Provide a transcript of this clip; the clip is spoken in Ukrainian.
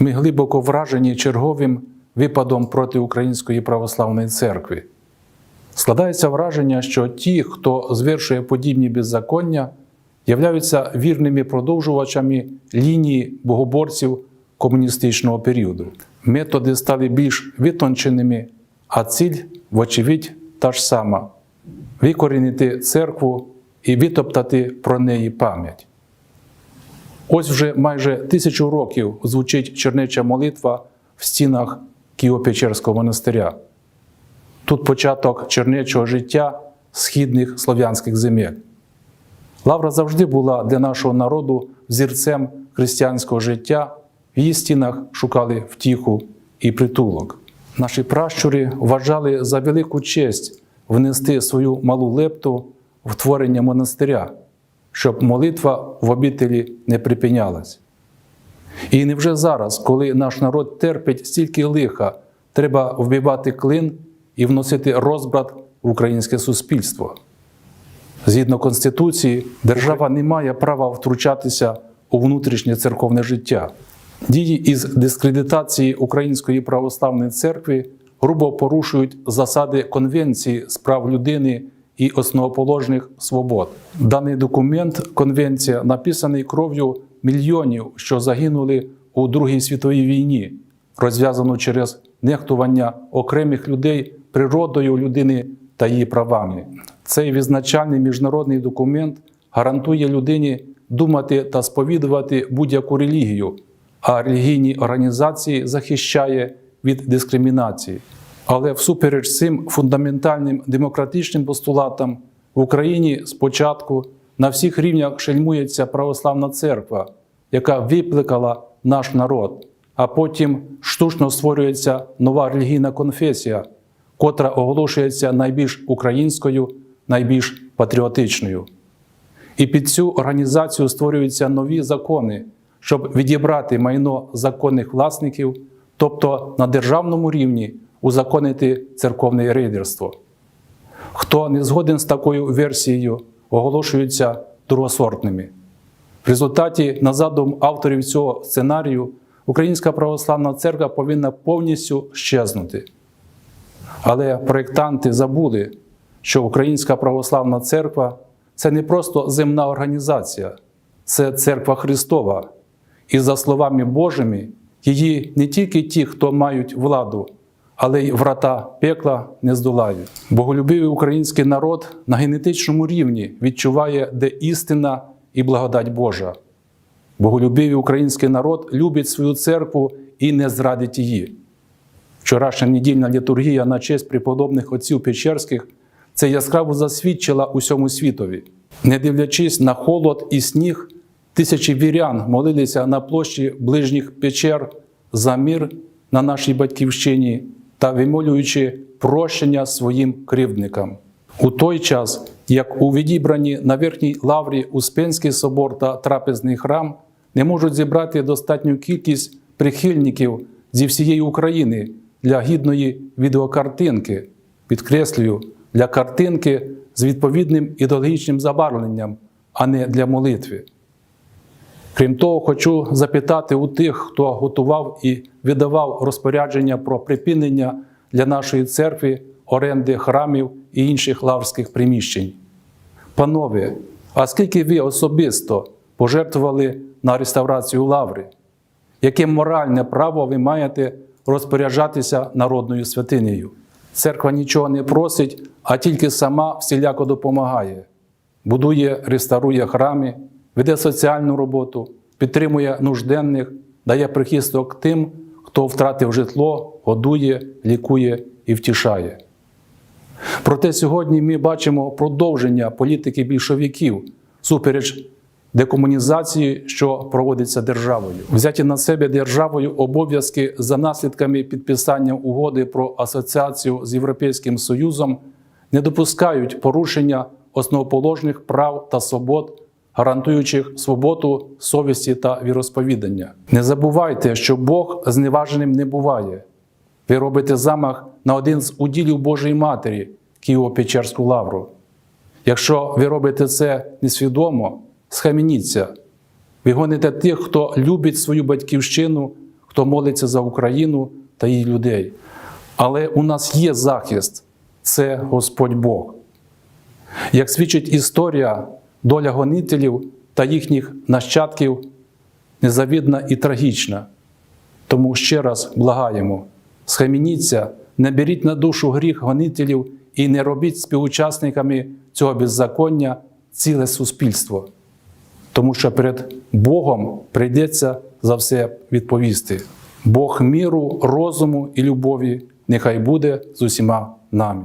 Ми глибоко вражені черговим випадом проти Української православної церкви. Складається враження, що ті, хто звершує подібні беззаконня, являються вірними продовжувачами лінії богоборців комуністичного періоду. Методи стали більш витонченими, а ціль, вочевидь, та ж сама викорінити церкву і витоптати про неї пам'ять. Ось вже майже тисячу років звучить чернеча молитва в стінах Києво-Печерського монастиря. Тут початок чернечого життя східних слов'янських земель. Лавра завжди була для нашого народу взірцем християнського життя, в її стінах шукали втіху і притулок. Наші пращури вважали за велику честь внести свою малу лепту в творення монастиря, щоб молитва в обителі не припинялась. І невже зараз, коли наш народ терпить стільки лиха, треба вбивати клин і вносити розбрат в українське суспільство? Згідно Конституції, держава не має права втручатися у внутрішнє церковне життя. Дії із дискредитації Української православної церкви грубо порушують засади Конвенції з прав людини і основоположних свобод. Даний документ, конвенція, написаний кров'ю мільйонів, що загинули у Другій світовій війні, розв'язану через нехтування окремих людей природою людини та її правами. Цей відзначальний міжнародний документ гарантує людині думати та сповідувати будь-яку релігію, а релігійні організації захищає від дискримінації. Але всупереч цим фундаментальним демократичним постулатам в Україні спочатку на всіх рівнях шельмується православна церква, яка викликала наш народ, а потім штучно створюється нова релігійна конфесія, котра оголошується найбільш українською, найбільш патріотичною. І під цю організацію створюються нові закони, щоб відібрати майно законних власників, тобто на державному рівні узаконити церковне рейдерство. Хто не згоден з такою версією, оголошуються другосортними. В результаті, на задум авторів цього сценарію, Українська православна церква повинна повністю щезнути. Але проєктанти забули, що Українська православна церква це не просто земна організація, це церква Христова. І за словами Божими, її не тільки ті, хто мають владу, але й врата пекла не здолають. Боголюбивий український народ на генетичному рівні відчуває, де істина і благодать Божа. Боголюбивий український народ любить свою церкву і не зрадить її. Вчорашня недільна літургія на честь преподобних отців Печерських це яскраво засвідчила усьому світові. Не дивлячись на холод і сніг, тисячі вірян молилися на площі ближніх печер за мир на нашій батьківщині та вимолюючи прощення своїм кривдникам. У той час, як у відібрані на верхній лаврі Успенський собор та трапезний храм не можуть зібрати достатню кількість прихильників зі всієї України для гідної відеокартинки, підкреслюю, для картинки з відповідним ідеологічним забарвленням, а не для молитви. Крім того, хочу запитати у тих, хто готував і видавав розпорядження про припинення для нашої церкви оренди храмів і інших лаврських приміщень. Панове, а скільки ви особисто пожертвували на реставрацію лаври? Яке моральне право ви маєте розпоряджатися народною святинею? Церква нічого не просить, а тільки сама всіляко допомагає, будує, реставрує храми, веде соціальну роботу, підтримує нужденних, дає прихисток тим, хто втратив житло, годує, лікує і втішає. Проте сьогодні ми бачимо продовження політики більшовиків супереч декомунізації, що проводиться державою, взяті на себе державою обов'язки за наслідками підписання угоди про асоціацію з Європейським Союзом не допускають порушення основоположних прав та свобод, гарантуючих свободу совісті та віросповідання. Не забувайте, що Бог зневаженим не буває. Ви робите замах на один з уділів Божої Матері Києво-Печерську лавру. Якщо ви робите це несвідомо, схаменіться. Ви гоните тих, хто любить свою батьківщину, хто молиться за Україну та її людей. Але у нас є захист це Господь Бог. Як свідчить історія, доля гонителів та їхніх нащадків незавідна і трагічна. Тому ще раз благаємо: схаменіться, не беріть на душу гріх гонителів і не робіть співучасниками цього беззаконня ціле суспільство. Тому що перед Богом прийдеться за все відповісти. Бог міру, розуму і любові нехай буде з усіма нами.